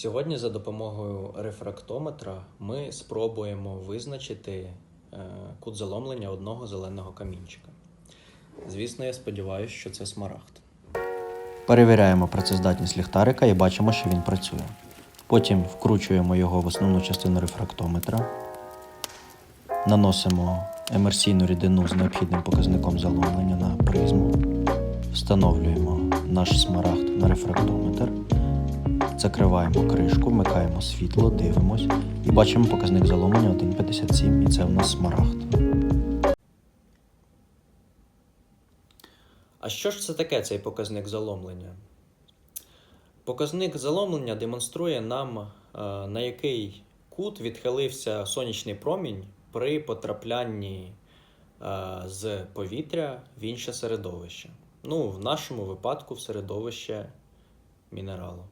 Сьогодні за допомогою рефрактометра ми спробуємо визначити е, кут заломлення одного зеленого камінчика. Звісно, я сподіваюся, що це смарагд. Перевіряємо працездатність ліхтарика і бачимо, що він працює. Потім вкручуємо його в основну частину рефрактометра, наносимо емерсійну рідину з необхідним показником заломлення на призму, встановлюємо наш смарагд на рефрактометр, закриваємо кришку, вмикаємо світло, дивимось і бачимо показник заломлення 1,57 і це у нас смарагд. А що ж це таке цей показник заломлення? Показник заломлення демонструє нам, е, на який кут відхилився сонячний промінь при потраплянні е, з повітря в інше середовище. Ну, в нашому випадку в середовище мінералу.